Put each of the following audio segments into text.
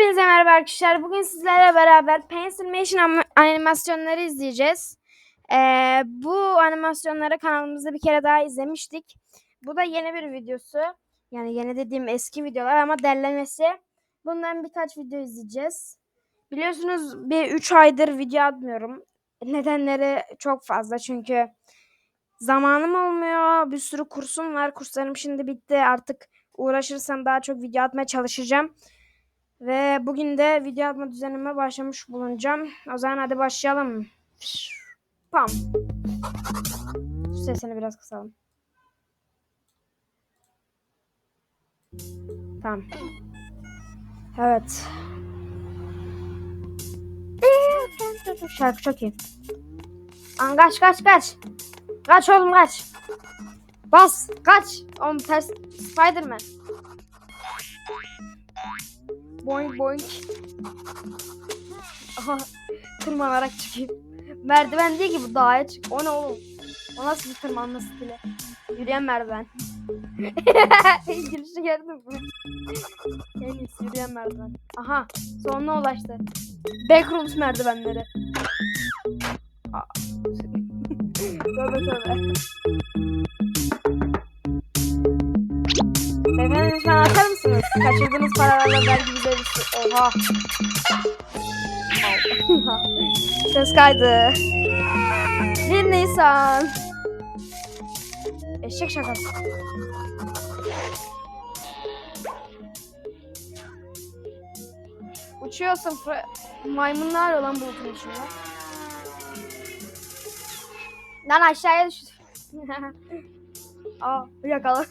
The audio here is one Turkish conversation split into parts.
Hepinize merhaba arkadaşlar. Bugün sizlerle beraber Pencilmation animasyonları izleyeceğiz. Ee, bu animasyonları kanalımızda bir kere daha izlemiştik. Bu da yeni bir videosu. Yani yeni dediğim eski videolar ama derlemesi. Bundan birkaç video izleyeceğiz. Biliyorsunuz bir 3 aydır video atmıyorum. Nedenleri çok fazla çünkü zamanım olmuyor. Bir sürü kursum var. Kurslarım şimdi bitti. Artık uğraşırsam daha çok video atmaya çalışacağım. Ve bugün de video atma düzenime başlamış bulunacağım. O zaman hadi başlayalım. Pam. Şu sesini biraz kısalım. Tamam. Evet. Şarkı çok iyi. An kaç kaç kaç. Kaç oğlum kaç. Bas kaç. Oğlum ters Spiderman. Boing boing. Aha tırmanarak çıkayım. Merdiven değil ki bu dağa çık. O ne oğlum? O nasıl bir tırmanma stili? Yürüyen merdiven. Girişi gördün mü? En iyisi yürüyen merdiven. Aha sonuna ulaştı. Backrooms merdivenleri. Tövbe tövbe. Beyefendi lütfen açar mısınız? Kaçırdığınız paralarla vergimizi ödesin. Oha. Ses kaydı. 1 Nisan. Eşek şakası. Uçuyorsun. Maymunlar olan bulutun içinde. Lan aşağıya düştü. Aa yakala.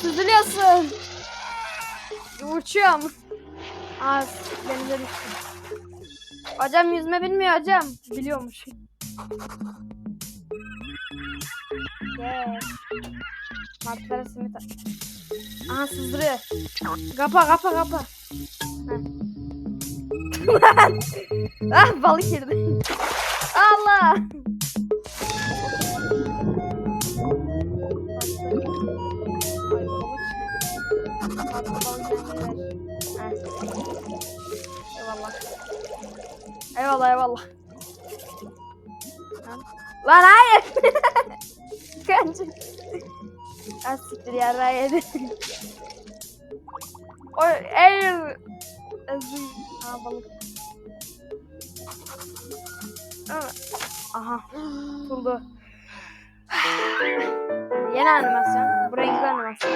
Süzülüyorsun. Uçuyorum. Aa denize düştüm. Hocam yüzme bilmiyor hocam. Biliyormuş. Yeah. Martlara simit. Aha sızdırıyor. Kapa kapa kapa. Ah balık girdi. Allah. Eyvallah eyvallah. Lan hayır. Kaç. Az siktir ya rayedi. o. Ezim. Aa balık. Aha. Buldu. Yeni animasyon. Bu renkli animasyon.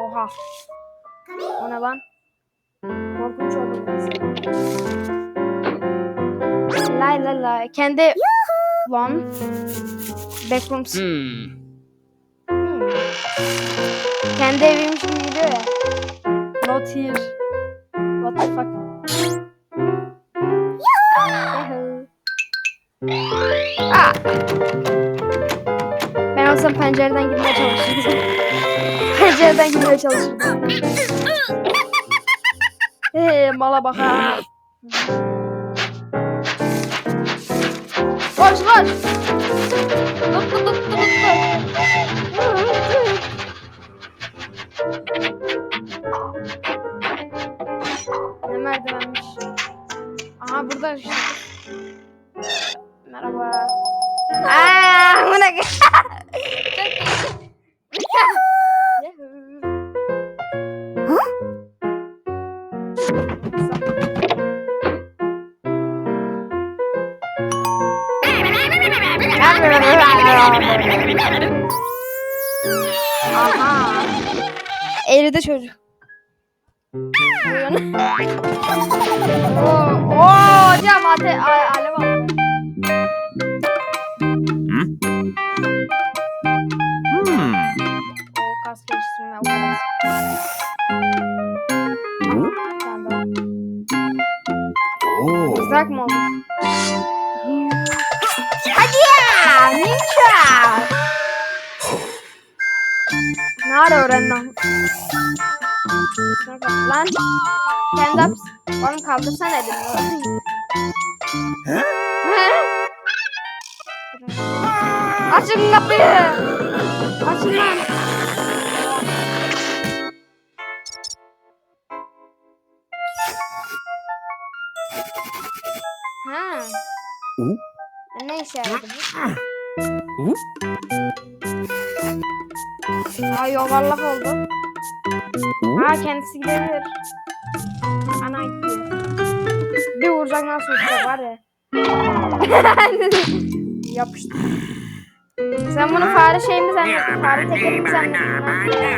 Oha. O ne lan? Lay lay lay. Kendi lan. Backrooms. Hmm. Hmm. Kendi eviymiş gibi gidiyor ya. Not here. What the fuck? Aa. Ben olsam pencereden girmeye çalışırdım. pencereden girmeye çalışırdım. Eee mala bak ha. Koş koş. Tut tut tut Aha. Eridi çocuk. Oo, oo, hocam ate, a- lan. Stand up. Oğlum kaldırsana elini. Açın kapıyı. Açın lan. Ha. Uh. Ne işe yaradı bu? Uh. Ay yuvarlak oldu. Aa kendisi gidebilir. Ana gidiyor. Bir vuracak nasıl vuracak var ya. Yapıştı. Sen bunu fare şey mi zannettin? Fare tekeri mi zannettin?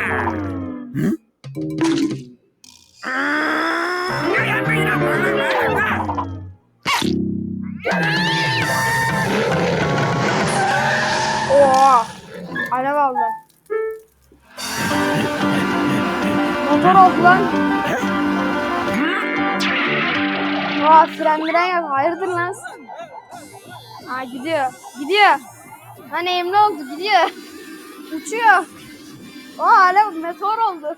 Motor oldu lan. Aa fren miren yok. Hayırdır lan? Aa gidiyor. Gidiyor. Lan eğimli oldu. Gidiyor. Uçuyor. Aa alev meteor oldu.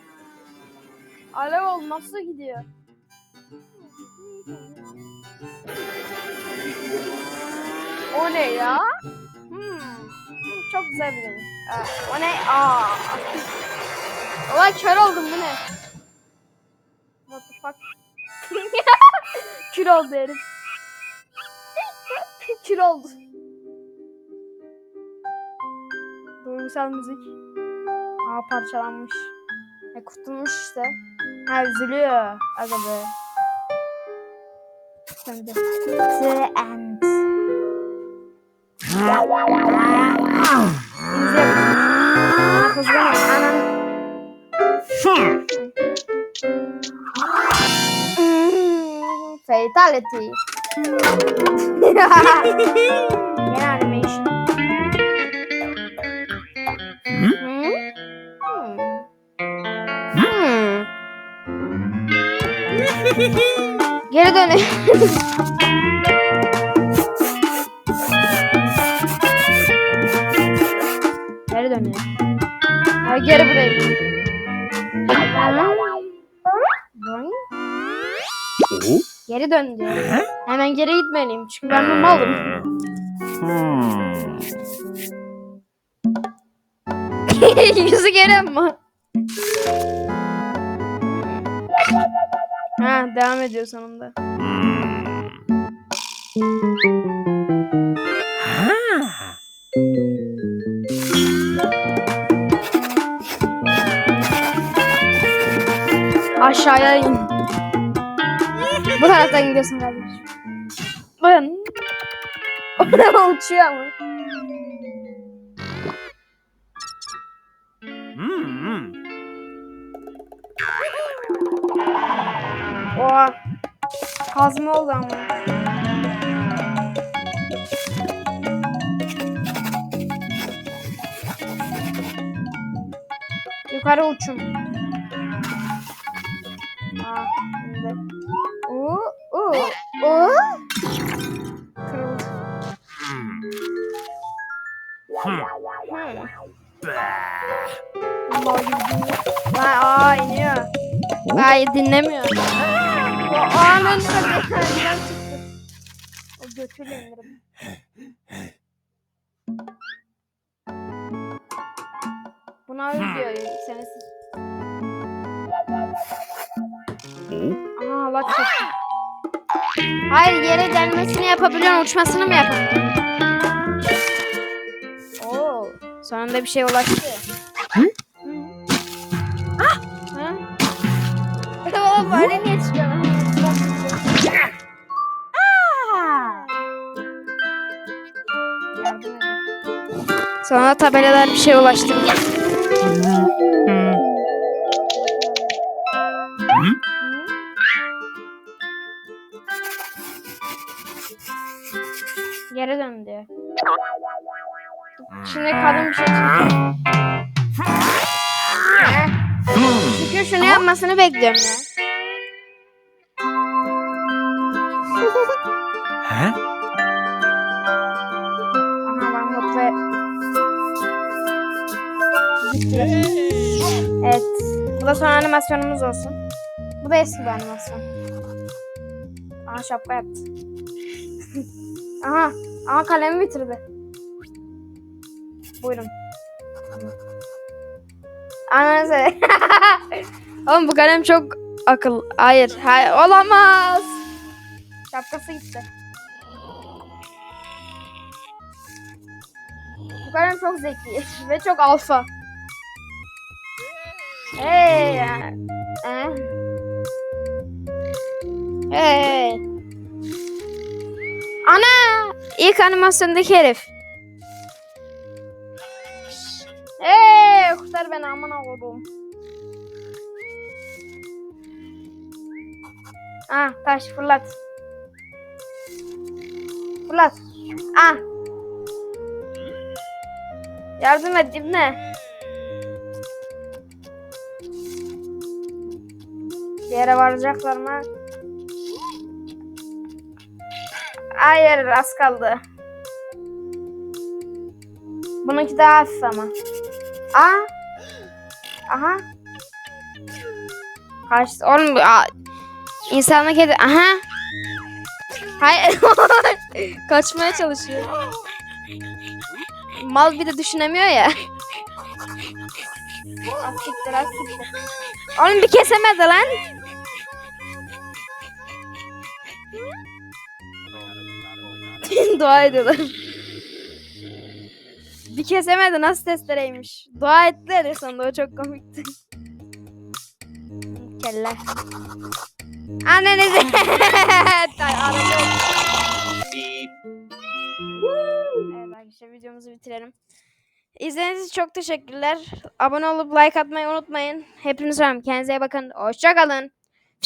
Alev oldu. Nasıl gidiyor? O ne ya? Hmm. Çok güzel bir. Aa, o ne? Aa. Ulan kör oldum bu ne? Kül oldu herif. Kül oldu. Duygusal müzik. Aa parçalanmış. E kurtulmuş işte. Ha üzülüyor. Aga be. The end. Fatality. Yine animation. Hmm? Hmm. Geri dönüyor. Geri. Ha, geri buraya Geri dön diyor. Hemen geri gitmeliyim çünkü ben bir malım. Hmm. Yüzü geri ama. Ha devam ediyor sonunda. Ha. Aşağıya in. Bu taraftan gidiyorsun kardeşim. Ben. Orada uçuyor ama. Hmm. Oha. Kazma oldu ama. Yukarı uçum. Vay, aa iniyor. Vay dinlemiyor. Anın önünden çıktı. O götüyle indirim. Buna öyle diyor senesiz. Hı? Aha Allah çok. Hayır yere gelmesini yapabiliyorsun uçmasını mı yapamıyorsun? Oo, sonunda bir şey ulaştı. Hı? Ha? Baba böyle niye çıkıyor? lan? Yardım edin. Sonra tabelalar bir şey ulaştırdı. Hı? Geri dön diyor. Şimdi kadın bir şey çekiyor. Yapmasını bekliyorum ya. Ha? Aha ben mutlu. Evet. Bu da son animasyonumuz olsun. Bu da eski bir animasyon. Aha şapka yaptı. aha. Aha kalemi bitirdi. Buyurun. Ananızı. Oğlum bu kalem çok akıl. Hayır, hayır olamaz. Şapkası gitti. Bu kalem çok zeki ve çok alfa. Hey. Eh. Hey. Ana! İlk animasyondaki herif. Hey! Kurtar beni aman oğlum. Ah taş fırlat. Fırlat. Ah. Yardım et İbne. Bir yere varacaklar mı? Hayır az kaldı. Bununki daha hafif ama. Aa. Aha. Kaçtı. Oğlum bu- aa, insanlık kedi. Aha. Hayır. Kaçmaya çalışıyor. Mal bir de düşünemiyor ya. Az siktir az siktir. Oğlum bir kesemedi lan. Dua ediyorlar. Bir kesemedi nasıl testereymiş. Dua ettiler ya sonunda o çok komikti. Kelle. Annenizi. Evet arkadaşlar videomuzu bitirelim. İzlediğiniz için çok teşekkürler. Abone olup like atmayı unutmayın. Hepiniz var. Kendinize iyi bakın. Hoşçakalın.